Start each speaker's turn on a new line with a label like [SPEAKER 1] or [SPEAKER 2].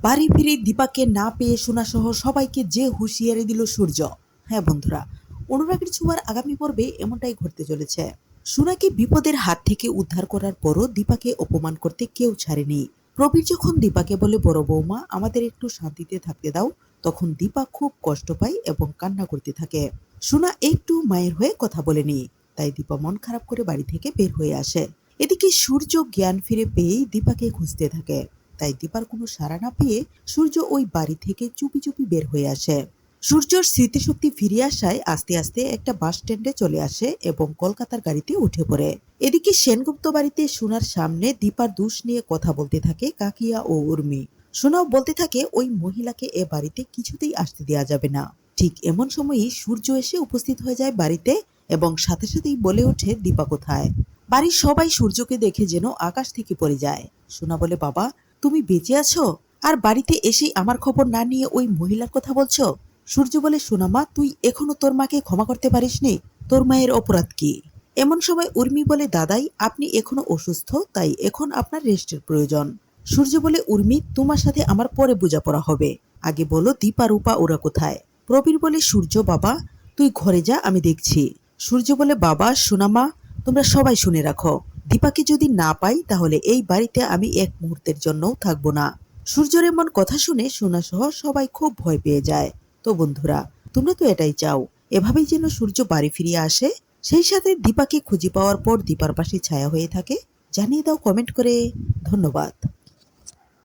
[SPEAKER 1] বাড়ি ফিরে দীপাকে না পেয়ে সোনাসহ সবাইকে যে হুঁশিয়ারি দিল সূর্য। হ্যাঁ বন্ধুরা, অনুরাগের ছোঁয়ার আগামী পর্বে এমনটাই ঘটতে চলেছে। সোনাকে বিপদের হাত থেকে উদ্ধার করার পরও দীপাকে অপমান করতে কেউ ছাড়েনি। প্রবীর যখন দীপাকে বলে, বড় বৌমা, আমাদের একটু শান্তিতে থাকতে দাও। তখন দীপা খুব কষ্ট পায় এবং কান্না করতে থাকে। সোনা একটু মায়ের হয়ে কথা বলেনি, তাই দীপা মন খারাপ করে বাড়ি থেকে বের হয়ে আসে। এদিকে সূর্য জ্ঞান ফিরে পেয়েই দীপাকে খুঁজতে থাকে। তাই দীপার কোনো সাড়া না পেয়ে সূর্য ওই বাড়ি থেকে চুপি চুপি বের হয়ে আসে। সূর্যর স্মৃতিশক্তি ফিরে আসায় আস্তে আস্তে একটা বাস স্ট্যান্ডে চলে আসে এবং কলকাতার গাড়িতে উঠে পড়ে। এদিকে সেনগুপ্ত বাড়িতে সোনার সামনে দীপার দুষ নিয়ে কথা বলতে থাকে কাকিয়া ও উর্মি। সোনাও বলতে থাকে ওই মহিলাকে এ বাড়িতে কিছুতেই আসতে দেওয়া যাবে না। ঠিক এমন সময়ই সূর্য এসে উপস্থিত হয়ে যায় বাড়িতে এবং সাথে সাথেই বলে ওঠে, দীপা কোথায়? বাড়ির সবাই সূর্যকে দেখে যেন আকাশ থেকে পড়ে যায়। সোনা বলে, বাবা তুমি বেঁচে আছো? আর বাড়িতে এসে আমার খবর না নিয়ে ওই মহিলার কথা বলছো? সূর্য বলে, সোনামা, তুই এখনও তোর মাকে ক্ষমা করতে পারিসনি? তোর মায়ের অপরাধ কি? এমন সময় উর্মি বলে, দাদাই, আপনি এখনও অসুস্থ, তাই এখন আপনার রেস্টের প্রয়োজন। সূর্য বলে, উর্মি, তোমার সাথে আমার পরে বোঝাপড়া হবে। আগে বলো, দীপা, রূপা, ওরা কোথায়? প্রবীর বলে, সূর্য, বাবা, তুই ঘরে যা, আমি দেখছি। সূর্য বলে, বাবা, সোনামা, তোমরা সবাই শুনে রাখো। দীপাকে যদি না পাই, তাহলে এই বাড়িতে আমি এক মুহূর্তের জন্যও থাকব না। সূর্যের এমন কথা শুনে সোনা সহ সবাই খুব ভয় পেয়ে যায়। তো বন্ধুরা, তোমরা তো এটাই চাও, এভাবেই যেন সূর্য বাড়ি ফিরিয়ে আসে? সেই সাথে দীপাকে খুঁজে পাওয়ার পর দীপার পাশে ছায়া হয়ে থাকে। জানিয়ে দাও কমেন্ট করে। ধন্যবাদ।